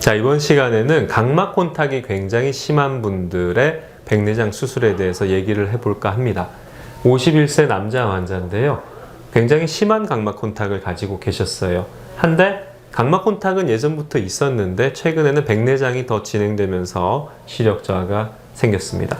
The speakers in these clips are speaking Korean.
자, 이번 시간에는 각막 혼탁이 굉장히 심한 분들의 백내장 수술에 대해서 얘기를 해볼까 합니다. 51세 남자 환자인데요. 굉장히 심한 각막 혼탁을 가지고 계셨어요. 한데 각막 혼탁은 예전부터 있었는데 최근에는 백내장이 더 진행되면서 시력 저하가 생겼습니다.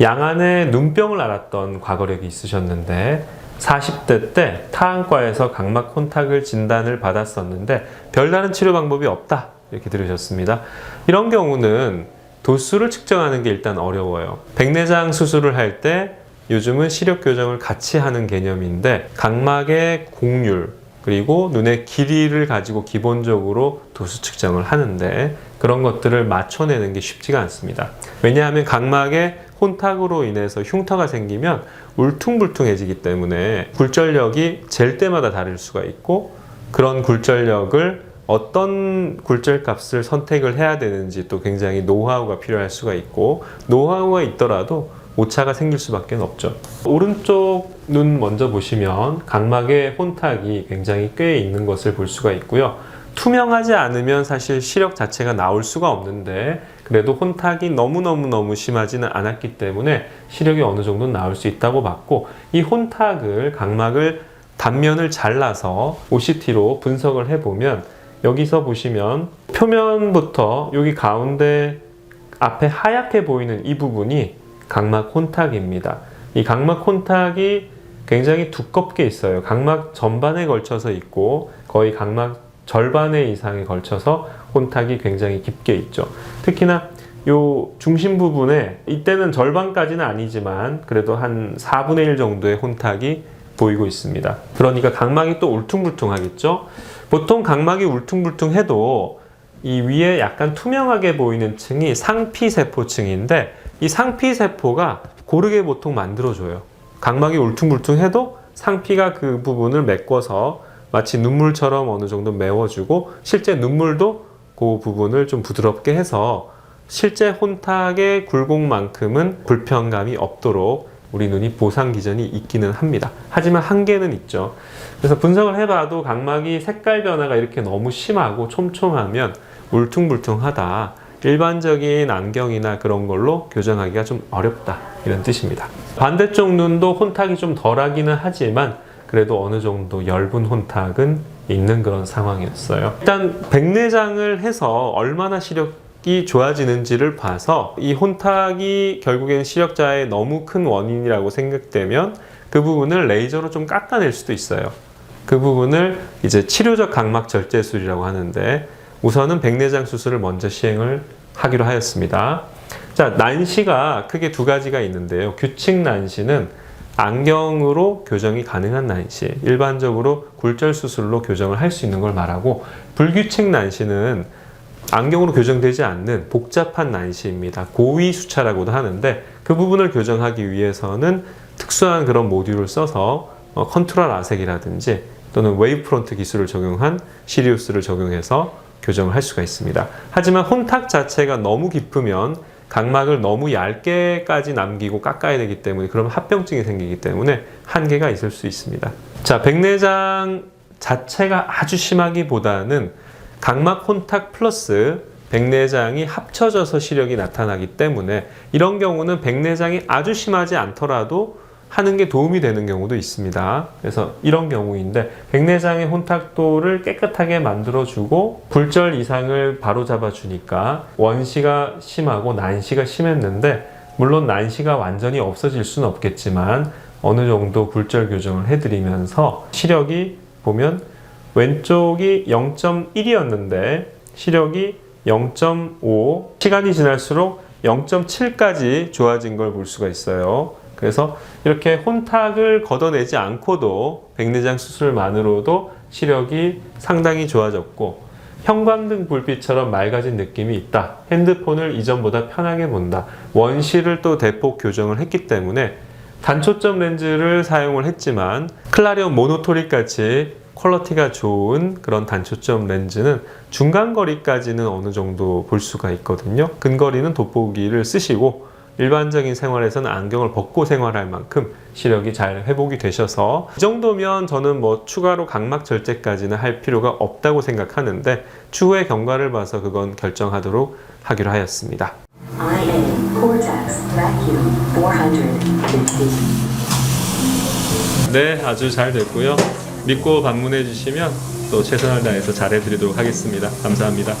양안에 눈병을 앓았던 과거력이 있으셨는데 40대 때 타안과에서 각막 혼탁을 진단을 받았었는데 별다른 치료 방법이 없다 이렇게 들으셨습니다. 이런 경우는 도수를 측정하는 게 일단 어려워요. 백내장 수술을 할 때 요즘은 시력 교정을 같이 하는 개념인데 각막의 곡률 그리고 눈의 길이를 가지고 기본적으로 도수 측정을 하는데 그런 것들을 맞춰내는 게 쉽지가 않습니다. 왜냐하면 각막에 혼탁으로 인해서 흉터가 생기면 울퉁불퉁해지기 때문에 굴절력이 잴 때마다 다를 수가 있고 그런 굴절력을 어떤 굴절 값을 선택을 해야 되는지 또 굉장히 노하우가 필요할 수가 있고 노하우가 있더라도 오차가 생길 수밖에 없죠. 오른쪽 눈 먼저 보시면 각막의 혼탁이 굉장히 꽤 있는 것을 볼 수가 있고요. 투명하지 않으면 사실 시력 자체가 나올 수가 없는데 그래도 혼탁이 너무너무너무 심하지는 않았기 때문에 시력이 어느 정도 나올 수 있다고 봤고 이 혼탁을 각막을 단면을 잘라서 OCT로 분석을 해보면 여기서 보시면 표면부터 여기 가운데 앞에 하얗게 보이는 이 부분이 각막 혼탁입니다. 이 각막 혼탁이 굉장히 두껍게 있어요. 각막 전반에 걸쳐서 있고 거의 각막 절반의 이상에 걸쳐서 혼탁이 굉장히 깊게 있죠. 특히나 요 중심 부분에 이때는 절반까지는 아니지만 그래도 한 4분의 1 정도의 혼탁이 보이고 있습니다. 그러니까 각막이 또 울퉁불퉁하겠죠. 보통 각막이 울퉁불퉁해도 이 위에 약간 투명하게 보이는 층이 상피세포층인데 이 상피세포가 고르게 보통 만들어줘요. 각막이 울퉁불퉁해도 상피가 그 부분을 메꿔서 마치 눈물처럼 어느 정도 메워주고 실제 눈물도 그 부분을 좀 부드럽게 해서 실제 혼탁의 굴곡만큼은 불편감이 없도록 우리 눈이 보상 기전이 있기는 합니다. 하지만 한계는 있죠. 그래서 분석을 해봐도 각막이 색깔 변화가 이렇게 너무 심하고 촘촘하면 울퉁불퉁하다. 일반적인 안경이나 그런 걸로 교정하기가 좀 어렵다. 이런 뜻입니다. 반대쪽 눈도 혼탁이 좀 덜하기는 하지만 그래도 어느 정도 엷은 혼탁은 있는 그런 상황이었어요. 일단 백내장을 해서 얼마나 시력 이 좋아지는지를 봐서 이 혼탁이 결국엔 시력자의 너무 큰 원인이라고 생각되면 그 부분을 레이저로 좀 깎아낼 수도 있어요. 그 부분을 이제 치료적 각막 절제술이라고 하는데 우선은 백내장 수술을 먼저 시행을 하기로 하였습니다. 자, 난시가 크게 두 가지가 있는데요. 규칙 난시는 안경으로 교정이 가능한 난시, 일반적으로 굴절 수술로 교정을 할 수 있는 걸 말하고 불규칙 난시는 안경으로 교정되지 않는 복잡한 난시입니다. 고위 수차라고도 하는데 그 부분을 교정하기 위해서는 특수한 그런 모듈을 써서 어, 컨트롤 아색이라든지 또는 웨이브 프론트 기술을 적용한 시리우스를 적용해서 교정을 할 수가 있습니다. 하지만 혼탁 자체가 너무 깊으면 각막을 너무 얇게까지 남기고 깎아야 되기 때문에 그러면 합병증이 생기기 때문에 한계가 있을 수 있습니다. 자, 백내장 자체가 아주 심하기보다는 각막 혼탁 플러스 백내장이 합쳐져서 시력이 나타나기 때문에 이런 경우는 백내장이 아주 심하지 않더라도 하는 게 도움이 되는 경우도 있습니다. 그래서 이런 경우인데 백내장의 혼탁도를 깨끗하게 만들어주고 굴절 이상을 바로 잡아 주니까 원시가 심하고 난시가 심했는데 물론 난시가 완전히 없어질 수는 없겠지만 어느 정도 굴절 교정을 해드리면서 시력이 보면 왼쪽이 0.1이었는데 시력이 0.5 시간이 지날수록 0.7까지 좋아진 걸 볼 수가 있어요. 그래서 이렇게 혼탁을 걷어내지 않고도 백내장 수술만으로도 시력이 상당히 좋아졌고 형광등 불빛처럼 맑아진 느낌이 있다. 핸드폰을 이전보다 편하게 본다. 원시를 또 대폭 교정을 했기 때문에 단초점 렌즈를 사용을 했지만 클라리온 모노토릭 같이 퀄러티가 좋은 그런 단초점 렌즈는 중간 거리까지는 어느 정도 볼 수가 있거든요. 근거리는 돋보기를 쓰시고 일반적인 생활에서는 안경을 벗고 생활할 만큼 시력이 잘 회복이 되셔서 이 정도면 저는 뭐 추가로 각막 절제까지는 할 필요가 없다고 생각하는데 추후의 경과를 봐서 그건 결정하도록 하기로 하였습니다. IA Cortex Vacuum 450. 네, 아주 잘 됐고요. 믿고 방문해 주시면 또 최선을 다해서 잘해드리도록 하겠습니다. 감사합니다.